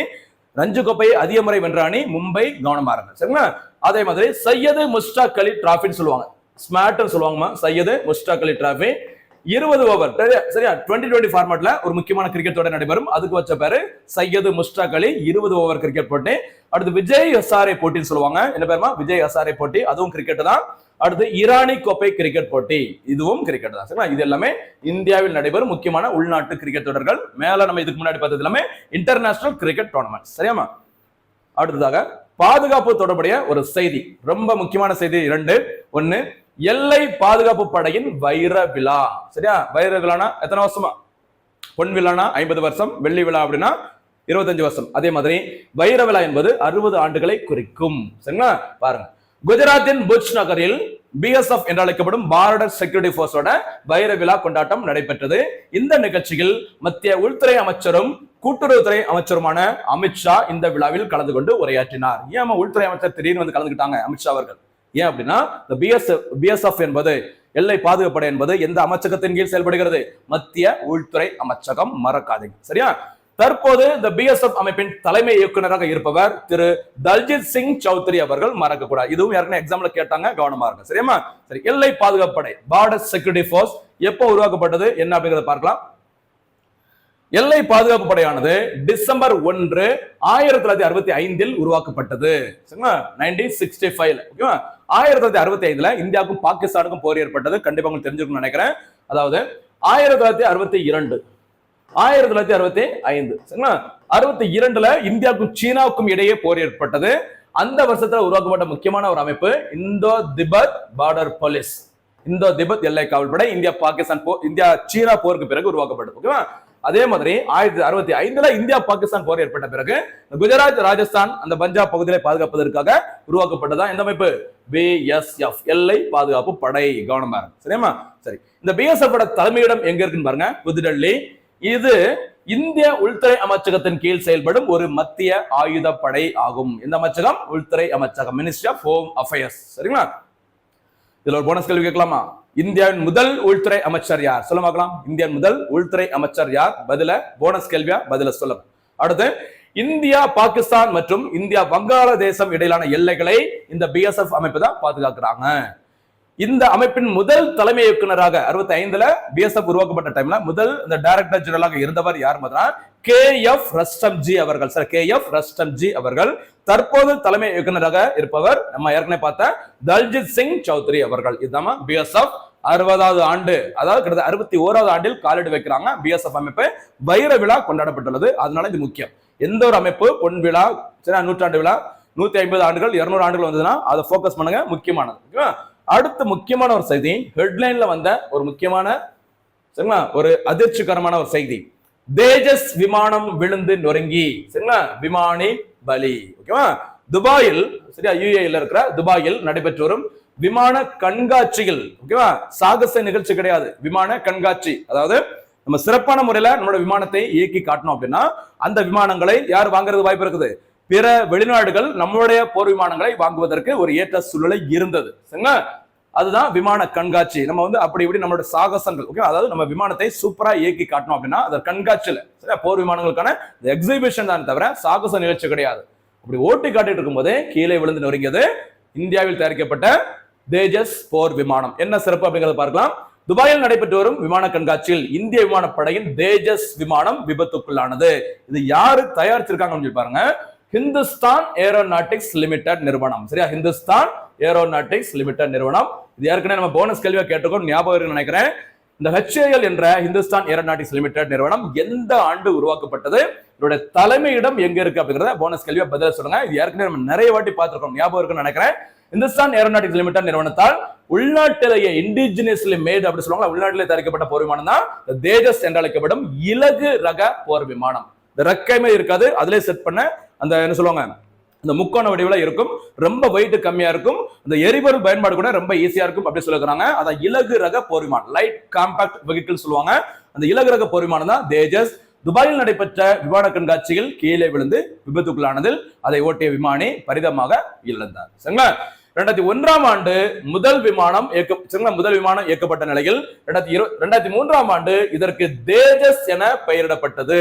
ரஞ்சு கோப்பையை அதிக முறை வென்ற அணி மும்பை கவனமா இருங்க. சரிங்களா? அதே மாதிரி சையது முஸ்டாக் அலி டிராஃபின்னு சொல்லுவாங்க. ஸ்மார்ட்னு சொல்லுவாங்கம்மா. சையது முஸ்டாக் அலி டிராஃபி இருபது ஓவர் சரியா? டுவெண்ட்டி டுவெண்ட்டி ஃபார்மேட்ல ஒரு முக்கியமான கிரிக்கெட் தொடர் நடைபெறும். அதுக்கு வச்ச பேரு சையது முஸ்டாக் அலி. இருபது ஓவர் கிரிக்கெட் போட்டி. அடுத்து விஜய் ஹசாரே போட்டின்னு சொல்லுவாங்க. என்ன பேருமா விஜய் ஹசாரே போட்டி. அதுவும் கிரிக்கெட் தான். அடுத்து ஈரானி கோப்பை கிரிக்கெட் போட்டி. இதுவும் கிரிக்கெட் தான். சரிங்களா? இது எல்லாமே இந்தியாவில் நடைபெறும் முக்கியமான உள்நாட்டு கிரிக்கெட் தொடர்கள். மேல நம்ம இதுக்கு முன்னாடி பார்த்தது எல்லாமே இன்டர்நேஷனல் கிரிக்கெட் டோர்னமெண்ட் சரியாமா அடுத்ததாக பாதுகாப்பு தொடர்புடைய ஒரு செய்தி. ரொம்ப முக்கியமான செய்தி இரண்டு. ஒன்னு எல்லை பாதுகாப்பு படையின் வைர விழா. சரியா? வைர விழானா எத்தனை வருஷமா? பொன் விழானா ஐம்பது வருஷம் வெள்ளி விழா அப்படின்னா இருபத்தஞ்சு வருஷம். அதே மாதிரி வைர விழா என்பது அறுபது ஆண்டுகளை குறிக்கும். சரிங்களா? பாருங்க. குஜராத்தின் புஜ் நகரில் பிஎஸ்எஃப் என்று அழைக்கப்படும் பார்டர் செக்யூரிட்டி போர்ஸோட வைர விழா கொண்டாட்டம் நடைபெற்றது. இந்த நிகழ்ச்சியில் மத்திய உள்துறை அமைச்சரும் கூட்டுறவுத்துறை அமைச்சருமான அமித்ஷா இந்த விழாவில் கலந்து கொண்டு உரையாற்றினார். ஏன் உள்துறை அமைச்சர் திடீர்னு வந்து கலந்துக்கிட்டாங்க அமித்ஷா அவர்கள்? ஏன் அப்படின்னா இந்த பிஎஸ்எஃப் பிஎஸ்எஃப் என்பது எல்லை பாதுகாப்படை என்பது எந்த அமைச்சகத்தின் கீழ் செயல்படுகிறது? மத்திய உள்துறை அமைச்சகம் மறக்காதீங்க. சரியா? தற்போது இந்த பிஎஸ்எஃப் அமைப்பின் தலைமை இயக்குனராக இருப்பவர் திரு தல்ஜித் சிங் சௌத்ரி அவர்கள் மறக்க கூடாது இதுவும் யாருக்குன்னு எக்ஸாம்ல கேட்டாங்க கவனமா இருங்க. சரியாமா சரி எல்லை பாதுகாப்பு படை பார்டர் செக்யூரிட்டி ஃபோர்ஸ் எப்போ உருவாக்கப்பட்டது என்ன அப்படிங்கறத பார்க்கலாம். எல்லை பாதுகாப்பு படையானது டிசம்பர் ஒன்று ஆயிரத்தி தொள்ளாயிரத்தி அறுபத்தி ஐந்தில் உருவாக்கப்பட்டது. சரிங்களா நைன்டீன் சிக்ஸ்டி ஃபைவ்ல ஓகேவா? ஆயிரத்தி தொள்ளாயிரத்தி அறுபத்தி ஐந்துல இந்தியாவுக்கும் பாகிஸ்தானுக்கும் போர் ஏற்பட்டது. கண்டிப்பா உங்களுக்கு தெரிஞ்சிருக்கும்னு நினைக்கிறேன். அதாவது ஆயிரத்தி தொள்ளாயிரத்தி அறுபத்தி இரண்டு ஆயிரத்தி தொள்ளாயிரத்தி அறுபத்தி ஐந்து சரிங்களா? அறுபத்தி இரண்டுல இந்தியாவுக்கும் சீனாவுக்கும் இடையே போர் ஏற்பட்டது. அந்த வருஷத்துல உருவாக்கப்பட்ட முக்கியமான ஒரு அமைப்பு Indo Tibet border police Indo Tibet எல்லை காவல்படை இந்தியா பாகிஸ்தான் போ இந்தியா சீனா போருக்கு பிறகு உருவாக்கப்பட்டது ஓகேவா அதே மாதிரி ஆயிரத்தி அறுபத்தி ஐந்துல இந்தியா பாகிஸ்தான் போர் ஏற்பட்ட பிறகு குஜராத் ராஜஸ்தான் அந்த பஞ்சாப் பகுதியில பாதுகாப்பதற்காக உருவாக்கப்பட்டதா இந்த அமைப்பு? பிஎஸ்எஃப் எல்லை பாதுகாப்பு படை கவனமா இருக்கு சரியாமா சரி இந்த பிஎஸ்எஃப் தலைமையிடம் எங்க இருக்குன்னு பாருங்க புதுடெல்லி இது இந்திய உள்துறை அமைச்சகத்தின் கீழ் செயல்படும் ஒரு மத்திய ஆயுதப்படை ஆகும். இந்த அமைச்சகம்? உள்துறை அமைச்சகம். மினிஸ்ட்ரி ஆஃப் ஹோம் அஃபேர்ஸ் சரிங்களா? இதுல ஒரு போனஸ் கேள்வி கேட்கலாமா? இந்தியாவின் முதல் உள்துறை அமைச்சர் யார்? சொல்ல பார்க்கலாம். இந்தியாவின் முதல் உள்துறை அமைச்சர் யார்? பதில போனஸ் கேள்வியா? பதில சொல்ல அடுத்து இந்தியா பாகிஸ்தான் மற்றும் இந்தியா வங்காளதேசம் இடையிலான எல்லைகளை இந்த பிஎஸ்எஃப் அமைப்பு தான் பாதுகாக்கிறாங்க. இந்த அமைப்பின் முதல் தலைமை இயக்குனராக அறுபத்தி ஐந்துல பிஎஸ்எஃப் உருவாக்கப்பட்ட டைம்ல முதல் இந்த டைரக்டர் ஜெனரலாக இருந்தவர் யார் பார்த்தா கே எஃப் ரஸ்டம்ஜி அவர்கள். சார் கே எஃப் ரஸ்டம்ஜி அவர்கள். தற்போது தலைமை இயக்குனராக இருப்பவர் நம்ம ஏற்கனவே பார்த்த தல்ஜித் சிங் சௌத்ரி அவர்கள். இதுதான் பிஎஸ்எஃப் அறுபதாவது ஆண்டு அதாவது கிட்டத்தட்ட அறுபத்தி ஓராவது ஆண்டில் காலடி வைக்கிறாங்க பிஎஸ்எஃப் அமைப்பு. வைர விழா கொண்டாடப்பட்டுள்ளது. அதனால இது முக்கியம். எந்த ஒரு அமைப்பு பொன் விழா சரி, நூற்றாண்டு விழா நூத்தி ஐம்பது ஆண்டுகள் இருநூறு ஆண்டுகள் வந்ததுன்னா அதை ஃபோக்கஸ் பண்ணுங்க. முக்கியமானது. ஓகேவா? அடுத்து முக்கியமான ஒரு செய்தி ஹெட்லைன்ல வந்த ஒரு முக்கியமான சரிங்களா ஒரு அதிர்ச்சிகரமான ஒரு செய்தி. தேஜஸ் விமானம் விழுந்து நொறுங்கி சரிங்களா விமானி பலி ஓகேவா? துபாயில் சரியா யூஏல இருக்கிற துபாயில் நடைபெற்று வரும் விமான கண்காட்சிகள் ஓகேவா? சாகச நிகழ்ச்சி கிடையாது. விமான கண்காட்சி அதாவது நம்ம சிறப்பான முறையில நம்மளோட விமானத்தை இயக்கி காட்டணும் அப்படின்னா அந்த விமானங்களை யார் வாங்குறது வாய்ப்பு இருக்குது? பிற வெளிநாடுகள் நம்மளுடைய போர் விமானங்களை வாங்குவதற்கு ஒரு ஏற்ற சூழ்நிலை இருந்தது சரிங்களா? அதுதான் விமான கண்காட்சி. நம்ம வந்து அப்படி இப்படி நம்மளோட சாகசங்கள் ஓகே அதாவது நம்ம விமானத்தை சூப்பரா இயக்கி காட்டணும் அப்படின்னா அது கண்காட்சியில சரியா? போர் விமானங்களுக்கான எக்ஸிபிஷன் தான் தவிர சாகச நிகழ்ச்சி கிடையாது. அப்படி ஓட்டி காட்டிட்டு இருக்கும்போதே கீழே விழுந்து நொறுங்கியது இந்தியாவில் தயாரிக்கப்பட்ட தேஜஸ் போர் விமானம். என்ன சிறப்பு அப்படிங்கறத பார்க்கலாம். துபாயில் நடைபெற்று வரும் விமான கண்காட்சியில் இந்திய விமானப்படையின் தேஜஸ் விமானம் விபத்துக்குள்ளானது. இது யாரு தயாரிச்சிருக்காங்கன்னு சொல்லி பாருங்க. ஹிந்துஸ்தான் ஏரோநாட்டிக்ஸ் லிமிடெட் நிறுவனம். சரியா? ஹிந்துஸ்தான் ஏரோநாட்டிக்ஸ் லிமிடெட் நிறுவனம். இது ஏற்கனவே நம்ம போனஸ் கேள்வியை கேட்டுக்கோ ஞாபகம் இருக்குன்னு நினைக்கிறேன். இந்த ஹெச்ஏஎல் என்ற ஹிந்துஸ்தான் ஏரோநாட்டிக்ஸ் லிமிடெட் நிறுவனம் எந்த ஆண்டு உருவாக்கப்பட்டது? இதோட தலைமையிடம் எங்க இருக்கு அப்படிங்கறத போனஸ் கேள்வியா பதில சொல்லுங்க. இது ஏற்கனவே நம்ம நிறைய வாட்டி பார்த்திருக்கோம். ஞாபகம் இருக்குன்னு நினைக்கிறேன். இந்துஸ்தான் ஏரோநாட்டிக்ஸ் லிமிடெட் நிறுவனத்தால் உள்நாட்டிலேயே இண்டிஜினியஸ்லி மேட் அப்படின்னு சொல்லுவாங்க உள்நாட்டிலே தயாரிக்கப்பட்ட போர் விமானம் தான். தேஜஸ் என்று அழைக்கப்படும் இலகு ரக போர் விமானம். இந்த ரெக்கைமே இருக்காது. அதிலே செட் பண்ண அந்த என்ன சொல்லுவாங்க? இந்த முக்கோண வடிவில இருக்கும். ரொம்ப வெயிட் கம்மியா இருக்கும். இந்த எரிபொருள் பயன்பாடு கூட ரொம்ப ஈஸியா இருக்கும் அப்படி சொல்லுறாங்க அதான் இலகு ரக போர் விமானம் லைட் காம்பாக்ட் வெஹிக்கிள் சொல்லுவாங்க. அந்த இலகு ரக போர் விமானம் தான் தேஜஸ். துபாயில் நடைபெற்ற விமான கண்காட்சியில் கீழே விழுந்து விபத்துக்குள்ளானதில் அதை ஓட்டிய விமானி பரிதமாக இழந்தார். சரிங்களா? ரெண்டாயிரத்தி ஒன்றாம் ஆண்டு முதல் விமானம் இயக்க சின்ன முதல் விமானம் இயக்கப்பட்ட நிலையில் ரெண்டாயிரத்தி இரு ரெண்டாயிரத்தி மூன்றாம் ஆண்டு இதற்கு தேஜஸ் என பெயரிடப்பட்டது.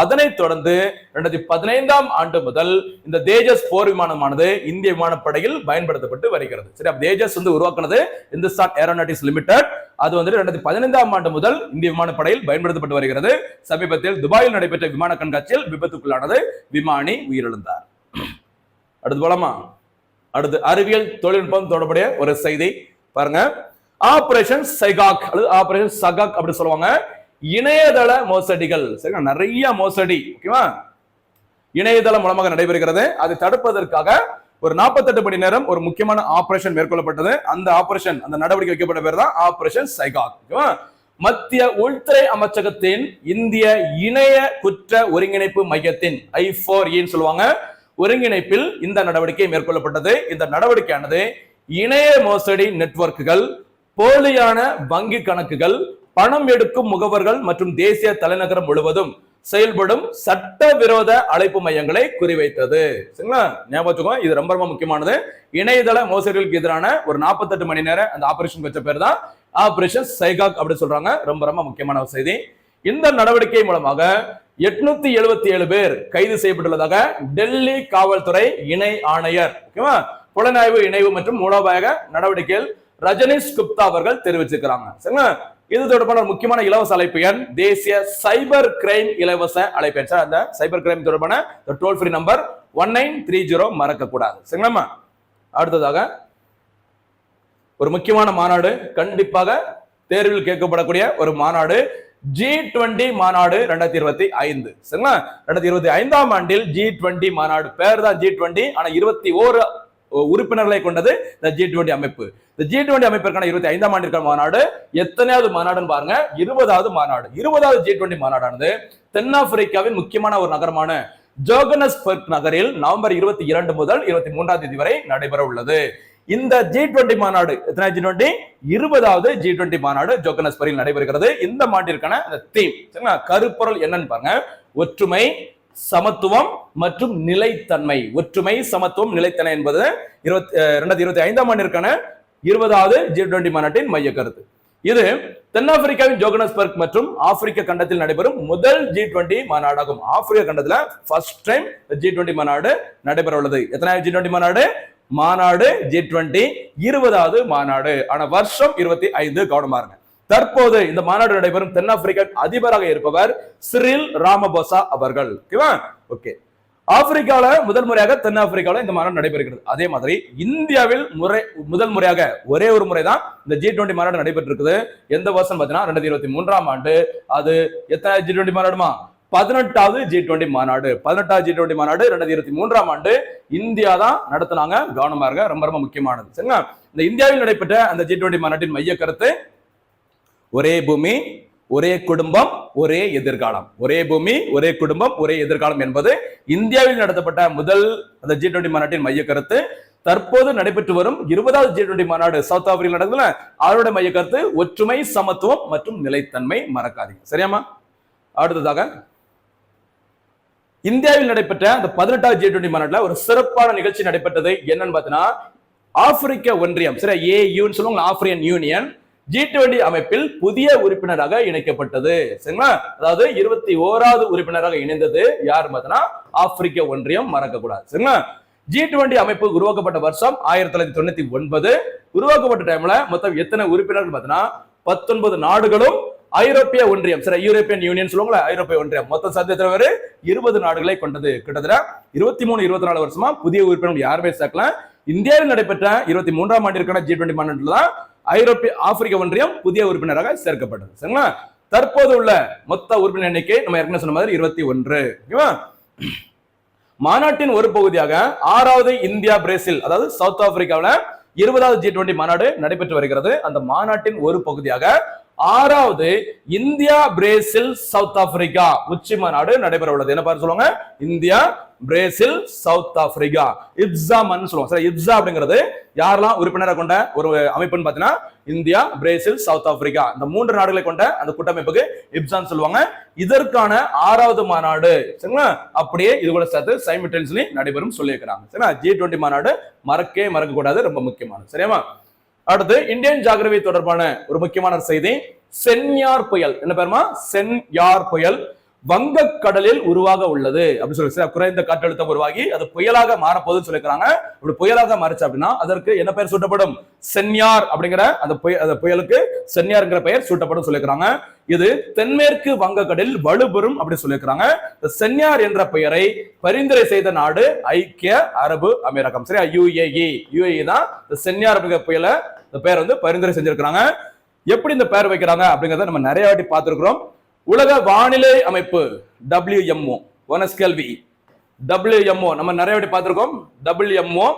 அதனைத் தொடர்ந்து ரெண்டாயிரத்தி பதினைந்தாம் ஆண்டு முதல் இந்த தேஜஸ் போர் விமானமானது இந்திய விமானப்படையில் பயன்படுத்தப்பட்டு வருகிறது. சரி அப்ப தேஜஸ் வந்து உருவாக்குனது இந்துஸ்தான் ஏரோநாட்டிக்ஸ் லிமிடெட். அது வந்து ரெண்டாயிரத்தி பதினைந்தாம் ஆண்டு முதல் இந்திய விமானப்படையில் பயன்படுத்தப்பட்டு வருகிறது. சமீபத்தில் துபாயில் நடைபெற்ற விமான கண்காட்சியில் விபத்துக்குள்ளானது விமானி உயிரிழந்தார். அடுத்து போலாமா? அடுத்து அறிவியல் தொழில்நுட்பம் தொடர்புடைய ஒரு செய்தி. பாருங்க. ஆபரேஷன் சைகாக் அல்லது ஆபரேஷன் சகாக் அப்படி சொல்லுவாங்க. இணையதள மோசடிகள். சரிங்களா? நிறைய மோசடி. ஓகேவா? இணையதளம் மூலமாக நடைபெறுகிறது. அதை தடுப்பதற்காக ஒரு 48 மணி நேரம் ஒரு முக்கியமான ஆபரேஷன் மேற்கொள்ளப்பட்டது. அந்த ஆபரேஷன் அந்த நடவடிக்கை வைக்கப்பட்ட பேர் தான் ஆபரேஷன் சைகாக் ஓகேவா? மத்திய உள்துறை அமைச்சகத்தின் இந்திய இணைய குற்ற ஒருங்கிணைப்பு மையத்தின் ஐ போர் e சொல்லுவாங்க. ஒருங்கிணைப்பில் இந்த நடவடிக்கை மேற்கொள்ளப்பட்டது. இந்த நடவடிக்கையானது இணைய மோசடி நெட்வொர்க்குகள் போலியான வங்கி கணக்குகள் பணம் எடுக்கும் முகவர்கள் மற்றும் தேசிய தலைநகரம் முழுவதும் செயல்படும் சட்டவிரோத அழைப்பு மையங்களை குறிவைத்தது. சரிங்களா? ஞாபகம் இது ரொம்ப ரொம்ப முக்கியமானது. இணையதள மோசடிகளுக்கு எதிரான ஒரு 48 மணி நேரம் அந்த ஆபரேஷன் வச்ச பேர் தான் ஆபரேஷன் சைகாக் அப்படின்னு சொல்றாங்க. ரொம்ப ரொம்ப முக்கியமான ஒரு செய்தி. இந்த நடவடிக்கை மூலமாக எட்நூத்தி எழுபத்தி ஏழு பேர் கைது செய்யப்பட்டுள்ளதாக டெல்லி காவல்துறை இணை ஆணையர் ஓகேவா? புலனாய்வு இணைவு மற்றும் மூலோபாய நடவடிக்கையில் ரஜனிஷ் குப்தா அவர்கள் தெரிவிச்சிருக்கிறாங்க. சரிங்களா? இது தொடர்பான ஒரு முக்கியமான இலவச அழைப்பு எண் தேசிய சைபர் கிரைம் இலவச அழைப்பு எண். சார், அந்த சைபர் கிரைம் தொடர்பான toll free number one nine three zero மறக்க கூடாது சரிங்களா அடுத்ததாக ஒரு முக்கியமான மாநாடு கண்டிப்பாக தேர்வில் கேட்கப்படக்கூடிய ஒரு மாநாடு ஜி டுவெண்டி மாநாடு ரெண்டாயிரத்தி இருபத்தி ஐந்து. சரிங்களா? ரெண்டாயிரத்தி இருபத்தி ஐந்தாம் ஆண்டில் ஜி டுவெண்டி மாநாடு. பேர் தான் ஜி டுவெண்டி ஆனா இருபத்தி ஓரு உறுப்பினர்களை கொண்டது இந்த ஜி டுவெண்டி அமைப்பு. இந்த ஜி டுவெண்டி அமைப்பிற்கான இருபத்தி ஐந்தாம் ஆண்டிற்கான மாநாடு எத்தனையாவது மாநாடுன்னு பாருங்க. இருபதாவது மாநாடு. இருபதாவது ஜி டுவெண்டி மாநாடானது தென்னாப்பிரிக்காவின் முக்கியமான ஒரு நகரமான ஜோகனஸ்பர்க் நகரில் நவம்பர் இருபத்தி இரண்டு முதல் இருபத்தி மூன்றாம் தேதி வரை நடைபெற உள்ளது இந்த ஜி டுவெண்டி மாநாடு எத்தனை ஜி டுவெண்டி இருபதாவது ஜி டுவெண்டி மாநாடு ஜோகனஸ்பரில் நடைபெறுகிறது. இந்த மாண்டிற்கான தீம் சரிங்களா? கருப்பொருள் என்னன்னு பாருங்க. ஒற்றுமை சமத்துவம் மற்றும் நிலைத்தன்மை. ஒற்றுமை சமத்துவம் நிலைத்தன்மை என்பது இருபத்தி ரெண்டாயிரத்தி இருபத்தி ஐந்தாம் ஆண்டிற்கான இருபதாவது ஜி டுவெண்டி மாநாட்டின் மைய கருத்து. இது தென்னாப்பிரிக்காவின் ஜோகனஸ்பர்க் மற்றும் ஆப்பிரிக்க கண்டத்தில் நடைபெறும் முதல் ஜி டுவெண்டி மாநாடாகும். ஆப்பிரிக்க கண்டத்தில் ஃபர்ஸ்ட் டைம் ஜி டுவெண்டி மாநாடு நடைபெற உள்ளது எத்தனாவது ஜி டுவெண்டி மாநாடு? மாநாடு ஜி டுவெண்டி இருபதாவது மாநாடு. ஆனா வருஷம் இருபத்தி ஐந்து கவனமா இருங்க. தற்போது இந்த மாநாடு நடைபெறும் தென்னாப்பிரிக்க அதிபராக இருப்பவர் சிறில் ராமபோசா அவர்கள். ஓகேவா ஓகே ஆப்பிரிக்கால முதல் முறையாக தென்னாப்பிரிக்கால இந்த மாநாடு நடைபெறுகிறது. அதே மாதிரி இந்தியாவில் முறை முதல் முறையாக ஒரே ஒரு முறை தான் இந்த ஜி டுவெண்டி மாநாடு நடைபெற்றிருக்குது. எந்த வருஷம் பார்த்தீங்கன்னா ரெண்டாயிரத்தி இருபத்தி மூன்றாம் ஆண்டு. அது எத்தனை ஜி டுவெண்டி மாநாடுமா? பதினெட்டாவது ஜி டுவெண்டி மாநாடு. பதினெட்டாவது ஜி டுவெண்டி மாநாடு ரெண்டாயிரத்தி இருபத்தி மூன்றாம் ஆண்டு இந்தியா தான் நடத்துனாங்க. கவனமா இருங்க ரொம்ப ரொம்ப முக்கியமானது. சரிங்களா? இந்த இந்தியாவில் நடைபெற்ற அந்த ஜி டுவெண்டி மாநாட்டின் மைய கருத்து ஒரே பூமி ஒரே குடும்பம் ஒரே எதிர்காலம். ஒரே பூமி ஒரே குடும்பம் ஒரே எதிர்காலம் என்பது இந்தியாவில் நடத்தப்பட்ட முதல் அந்த ஜி டுவெண்டி மாநாட்டின் மைய கருத்து. தற்போது நடைபெற்று வரும் இருபதாவது ஜி டுவெண்டி மாநாடு சவுத் ஆப்பிரிக்கா நடந்ததுல அவருடைய மைய கருத்து ஒற்றுமை சமத்துவம் மற்றும் நிலைத்தன்மை மறக்காதீங்க. சரியாமா அடுத்ததாக இந்தியாவில் நடைபெற்ற அந்த பதினெட்டாவது ஜி டுவெண்டி மாநாட்டில் ஒரு சிறப்பான நிகழ்ச்சி நடைபெற்றது என்னன்னு பார்த்தீங்கன்னா ஆப்பிரிக்க ஒன்றியம் சரி ஏயுன்னு சொல்லுவாங்க ஆப்பிரியன் யூனியன் ஜி டுவெண்டி அமைப்பில் புதிய உறுப்பினராக இணைக்கப்பட்டது. சரிங்களா? அதாவது இருபத்தி ஓராவது உறுப்பினராக இணைந்தது யார் பார்த்தீங்கன்னா ஆப்பிரிக்க ஒன்றியம் மறக்கக்கூடாது. சரிங்களா? ஜி டுவெண்டி அமைப்பு உருவாக்கப்பட்ட வருஷம் ஆயிரத்தி தொள்ளாயிரத்தி தொண்ணூத்தி ஒன்பது. உருவாக்கப்பட்ட டைம்ல மொத்தம் எத்தனை உறுப்பினர்கள் பார்த்தீங்கன்னா பத்தொன்பது நாடுகளும் ஐரோப்பிய ஒன்றியம் சரி யூரோப்பியன் யூனியன் சொல்லுவாங்களா ஐரோப்பிய ஒன்றியம். மொத்த சதவீதம் இருபது நாடுகளை கொண்டது. கிட்டத்தட்ட இருபத்தி மூணு இருபத்தி நாலு வருஷமா புதிய உறுப்பினர்கள் யாருமே சேர்க்கலாம் இந்தியாவில் நடைபெற்ற இருபத்தி மூன்றாம் ஆண்டிற்கான ஜி டுவெண்டி மாநாட்டில் தான் ஐரோப்பிய ஆப்பிரிக்க ஒன்றியம் புதிய உறுப்பினராக சேர்க்கப்பட்டது. சரிங்களா? தற்போது உள்ள மொத்த உறுப்பினர் எண்ணிக்கை நம்ம ஏற்கனவே சொன்ன மாதிரி இருபத்தி ஒன்று. ஓகேவா? மாநாட்டின் ஒரு பகுதியாக ஆறாவது இந்தியா பிரேசில் அதாவது சவுத் ஆப்பிரிக்காவில் இருபதாவது ஜி டுவெண்டி மாநாடு நடைபெற்று வருகிறது. அந்த மாநாட்டின் ஒரு பகுதியாக ஆறாவது இந்தியா பிரேசில் சவுத் ஆப்பிரிக்கா. உச்சி மாநாடு நடைபெற உள்ளது என்ன பாரு சொல்லுவாங்க? India Brazil South Africa. இப்சாமன் சொல்லுவாங்க. சரி இப்சா அப்படிங்கிறது யாரெல்லாம் உறுப்பினரை கொண்ட ஒரு அமைப்புன்னு பாத்தீங்கன்னா இந்தியா பிரேசில் சவுத் ஆப்பிரிக்கா. இந்த மூன்று நாடுகளை கொண்ட அந்த கூட்டமைப்புக்கு இப்சான்னு சொல்லுவாங்க. இதற்கான ஆறாவது மாநாடு. சரிங்களா? அப்படியே இது கூட சேர்த்து சைமிட்டன்ஸ்லி நடைபெறும் சொல்லியிருக்கிறாங்க. சரிங்களா? ஜி டுவெண்ட்டி மாநாடு மறக்கவே மறக்க கூடாது ரொம்ப முக்கியமானது. சரியாமா அடுத்து இந்தியன் ஜாகிரபி தொடர்பான ஒரு முக்கியமான செய்தி. சென்யார் புயல். என்ன பேருமா? சென்யார் புயல் வங்கக்கடலில் உருவாக உள்ளது. அப்படின்னு சொல்லி குறைந்த காற்றழுத்தம் உருவாகி அது புயலாக மாறப்போகுதுன்னு சொல்லிக்கிறாங்க இப்படி புயலாக மாறிச்சு அப்படின்னா அதற்கு என்ன பெயர் சூட்டப்படும்? சென்யார் அப்படிங்கிற அந்த புயல் அந்த புயலுக்கு சென்யார்ங்கிற பெயர் சூட்டப்படும் சொல்லிக்கிறாங்க இது தென்மேற்கு வங்கக்கடலில் வலுபெறும் அப்படி சொல்லியிருக்கிறாங்க. சென்யார் என்ற பெயரை பரிந்துரை செய்த நாடு ஐக்கிய அரபு அமீரகம். சரியா? யுஏஇ. யுஏஇ தான் சென்யார் அப்படிங்கிற புயலை இந்த பெயர் வந்து பரிந்துரை செஞ்சிருக்கிறாங்க. எப்படி இந்த பெயர் வைக்கிறாங்க அப்படிங்கறத நம்ம நிறைய வாட்டி பார்த்திருக்கிறோம். உலக வானிலை அமைப்பு டபிள்யூஎம்ஓ ஒனஸ் கேள்வி. டபிள்யூஎம்ஓ நம்ம நிறைய வாட்டி பார்த்திருக்கோம். டபிள்யூஎம்ஓ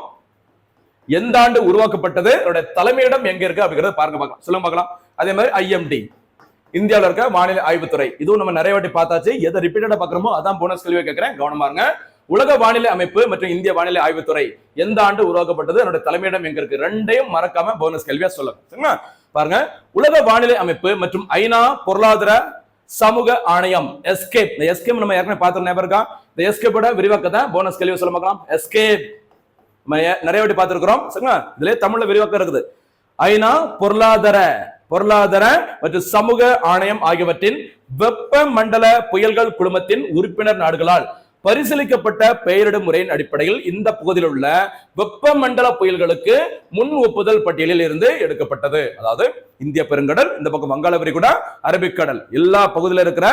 எந்த ஆண்டு உருவாக்கப்பட்டது? அதோட தலைமையிடம் எங்க இருக்கு அப்படிங்கறத பாருங்க பார்க்கலாம். சொல்லுங்க பார்க்கலாம். அதே மாதிரி ஐஎம்டி இந்தியாவில் இருக்க வானிலை ஆய்வுத்துறை. இதுவும் நம்ம நிறைய வாட்டி பார்த்தாச்சு. எதை ரிப்பீட்டடா பார்க்கறோமோ அதான் போனஸ் கேள்வியை கேட்கிறேன். கவனமா இருங்க. உலக வானிலை அமைப்பு மற்றும் இந்திய வானிலை ஆய்வுத்துறை எந்த ஆண்டு உருவாக்கப்பட்டது? என்னோட தலைமையிடம் எங்க இருக்கு? ரெண்டையும் மறக்காம போனஸ் கேள்வியா சொல்லுங்க. சரிங்களா? பாருங்க. உலக வானிலை அமைப்பு மற்றும் ஐநா பொருளாதார சமூக ஆணையம் எஸ்கேப் இந்த எஸ்கேப் நம்ம ஏற்கனவே பார்த்துருந்த ஞாபகம் இருக்கா? இந்த எஸ்கேப்போட விரிவாக்கத்தை போனஸ் கேள்வி சொல்ல பார்க்கலாம். எஸ்கேப் நம்ம நிறைய வாட்டி பார்த்துருக்குறோம். சரிங்களா? இதுல தமிழ்ல விரிவாக்கம் இருக்குது. ஐநா பொருளாதார பொருளாதார மற்றும் சமூக ஆணையம் ஆகியவற்றின் வெப்ப மண்டல புயல்கள் குழுமத்தின் உறுப்பினர் நாடுகளால் பரிசீலிக்கப்பட்ட பெயரிடு முறையின் அடிப்படையில் இந்த பகுதியில் உள்ள வெப்பமண்டல புயல்களுக்கு முன் ஒப்புதல் பட்டியலில் இருந்து எடுக்கப்பட்டது. அதாவது இந்திய பெருங்கடல் இந்த பக்கம் வங்காள விரிகுடா அரபிக்கடல் எல்லா பகுதியில இருக்கிற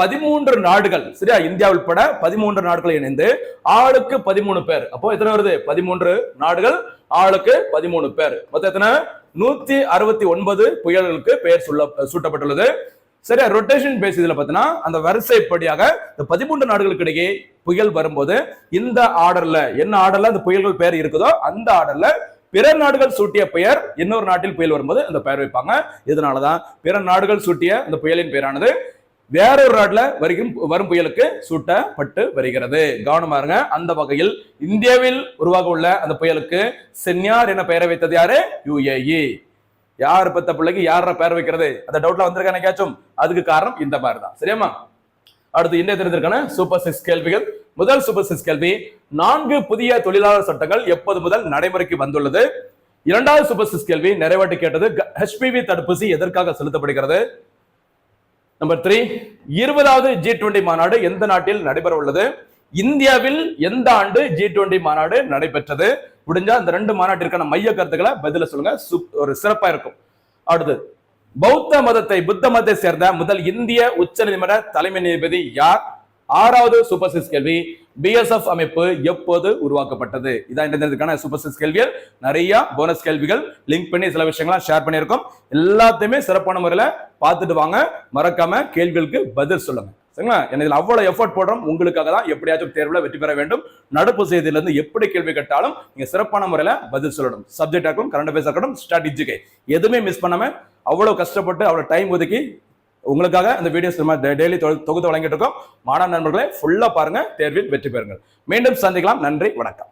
பதிமூன்று நாடுகள் சரியா? இந்தியா உட்பட பதிமூன்று நாடுகள் இணைந்து ஆளுக்கு பதிமூணு பேர். அப்போ எத்தனை வருது? பதிமூன்று நாடுகள் ஆளுக்கு பதிமூணு பேர். மொத்தம் எத்தனை? நூத்தி அறுபத்தி ஒன்பது புயல்களுக்கு பெயர் சொல்ல சூட்டப்பட்டுள்ளது. சரியா? ரொட்டேஷன் பேஸ் இதுல பார்த்தீங்கன்னா அந்த வரிசைப்படியாக இந்த பதிமூன்று நாடுகளுக்கு இடையே புயல் வரும்போது இந்த ஆர்டர்ல என்ன ஆர்டர்ல அந்த புயல்கள் பெயர் இருக்குதோ அந்த ஆர்டர்ல பிற நாடுகள் சூட்டிய பெயர் இன்னொரு நாட்டில் புயல் வரும்போது அந்த பெயர் வைப்பாங்க. இதனாலதான் பிற நாடுகள் சூட்டிய அந்த புயலின் பெயரானது வேறொரு நாட்டில் வரைக்கும் வரும் புயலுக்கு சூட்டப்பட்டு வருகிறது. கவனமா இருங்க. அந்த வகையில் இந்தியாவில் உருவாக உள்ள அந்த புயலுக்கு சென்யார் என பெயரை வைத்தது யாரு? யுஏஇ. யார் பெத்த பிள்ளைக்கு யார பேர் வைக்கிறது? அந்த டவுட்ல வந்திருக்கானே கேச்சும் அதுக்கு காரணம் இந்த மாதிரி தான் சரியாமா அடுத்து என்ன தெரிஞ்சிருக்கான? சூப்பர் சிக்ஸ் கேள்விகள். முதல் சூப்பர் சிக்ஸ் கேள்வி நான்கு புதிய தொழிலாளர் சட்டங்கள் எப்போது முதல் நடைமுறைக்கு வந்துள்ளது? இரண்டாவது சூப்பர் சிக்ஸ் கேள்வி நிறைவேற்றி கேட்டது ஹெச்பிவி தடுப்பூசி எதற்காக செலுத்தப்படுகிறது? நம்பர் த்ரீ இருபதாவது ஜி டுவெண்டி மாநாடு எந்த நாட்டில் நடைபெற உள்ளது இந்தியாவில் எந்த ஆண்டு ஜி டுவெண்டி மாநாடு நடைபெற்றது? முடிஞ்சா இந்த ரெண்டு மாநாட்டிற்கான மைய கருத்துக்களை பதில சொல்லுங்க. சூப்- ஒரு சிறப்பா இருக்கும். அடுத்து பௌத்த மதத்தை புத்த மதத்தை சேர்ந்த முதல் இந்திய உச்சநீதிமன்ற தலைமை நீதிபதி யார்? ஆறாவது சூப்பர்சிஸ் கேள்வி. பிஎஸ்எஃப் அமைப்பு எப்போது உருவாக்கப்பட்டது? இதான் இந்த சூப்பர்சிஸ் கேள்விகள். நிறைய போனஸ் கேள்விகள். லிங்க் பண்ணி சில விஷயங்கள்லாம் ஷேர் பண்ணியிருக்கோம். எல்லாத்தையுமே சிறப்பான முறையில் பார்த்துட்டு வாங்க. மறக்காம கேள்விகளுக்கு பதில் சொல்லுங்க. சரிங்களா? என்ன இதில் அவ்வளோ எஃபோர்ட் போடுறோம். உங்களுக்காக தான் எப்படியாச்சும் தேர்வில் வெற்றி பெற வேண்டும். நடப்பு செய்தியிலேருந்து எப்படி கேள்வி கேட்டாலும் நீங்கள் சிறப்பான முறையில் பதில் சொல்லணும். சப்ஜெக்ட் ஆகட்டும் கரண்ட் அஃபேர்ஸ் ஆகட்டும் ஸ்ட்ராட்டஜிக்கை எதுவுமே மிஸ் பண்ணாமல் அவ்வளோ கஷ்டப்பட்டு அவ்வளோ டைம் ஒதுக்கி உங்களுக்காக அந்த வீடியோஸ் நம்ம டெய்லி தொகுத்து வழங்கிட்டு இருக்கோம். மாணவ நண்பர்களே ஃபுல்லாக பாருங்கள் தேர்வில் வெற்றி பெறுங்கள். மீண்டும் சந்திக்கலாம். நன்றி. வணக்கம்.